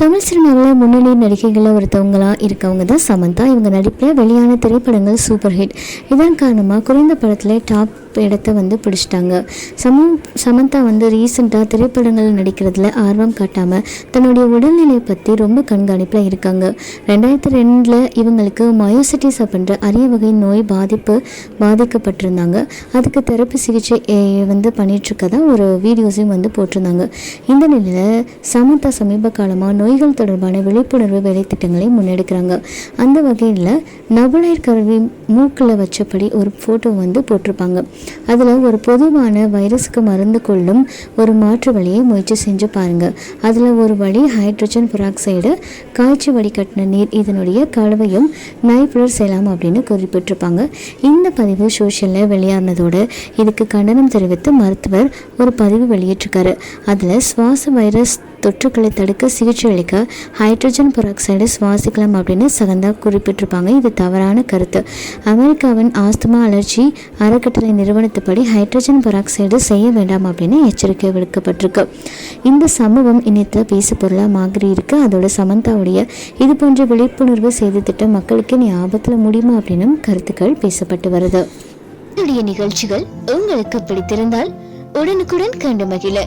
தமிழ் சினிமாவில் முன்னணி நடிகைகளில் ஒருத்தவங்களாக இருக்கவங்க தான் சமந்தா. இவங்க நடிப்பில் வெளியான திரைப்படங்கள் சூப்பர் ஹிட் இதன் காரணமாக குறைந்த படத்தில் டாப் இடத்த வந்து பிடிச்சிட்டாங்க. சமூ சமந்தா வந்து ரீசெண்டாக திரைப்படங்கள் நடிக்கிறதுல ஆர்வம் காட்டாமல் தன்னுடைய உடல்நிலையை பற்றி ரொம்ப கண்காணிப்பில் இருக்காங்க. ரெண்டாயிரத்தி ரெண்டில் இவங்களுக்கு மயோசிட்டிஸ் அப்படின்ற அரிய வகை நோய் பாதிப்பு பாதிக்கப்பட்டிருந்தாங்க. அதுக்கு தெரப்பி சிகிச்சை வந்து பண்ணிகிட்ருக்கதா ஒரு வீடியோஸையும் வந்து போட்டிருந்தாங்க. இந்த நிலையில் சமந்தா சமீப காலமாக நோய்கள் தொடர்பான விழிப்புணர்வு வேலைத்திட்டங்களை முன்னெடுக்கிறாங்க. அந்த வகையில் நபுலைர் கருவி மூக்கில் வச்சபடி ஒரு ஃபோட்டோ வந்து போட்டிருப்பாங்க. அதில் ஒரு பொதுவான வைரஸுக்கு மருந்து கொள்ளும் ஒரு மாற்று வழியை முயற்சி செஞ்சு பாருங்கள் அதில் ஒரு வழி ஹைட்ரஜன் புராக்சைடு காய்ச்சி வடிகட்டின நீர் இதனுடைய கலவையும் நைப்ளர் செய்யலாம் அப்படின்னு குறிப்பிட்டிருப்பாங்க. இந்த பதிவு சோஷியலில் வெளியானதோடு இதுக்கு கண்டனம் தெரிவித்து மருத்துவர் ஒரு பதிவு வெளியிட்டிருக்காரு. அதில் சுவாச வைரஸ் தொற்றுக்களை தடுக்க சிகிச்சை அளிக்க ஹைட்ரஜன் பெராக்சைடு சுவாசிக்கலாம் அப்படின்னு சகந்தா குறிப்பிட்டிருப்பாங்க. இது தவறான கருத்து. அமெரிக்காவின் ஆஸ்துமா அலர்ஜி அறக்கட்டளை நிறுவனத்துப்படி ஹைட்ரஜன் பெராக்சைடு செய்ய வேண்டாம் அப்படின்னு எச்சரிக்கை விடுக்கப்பட்டிருக்கு. இந்த சம்பவம் இணைத்த பேசு பொருளாக மாறி இருக்கு. அதோட சமந்தாவுடைய இது போன்ற விழிப்புணர்வு செய்து திட்டம் மக்களுக்கு நீ ஆபத்தில் முடியுமா அப்படின்னும் கருத்துக்கள் பேசப்பட்டு வருது. என்னுடைய நிகழ்ச்சிகள் உங்களுக்கு பிடித்திருந்தால் உடனுக்குடன் கண்டு மகிழ.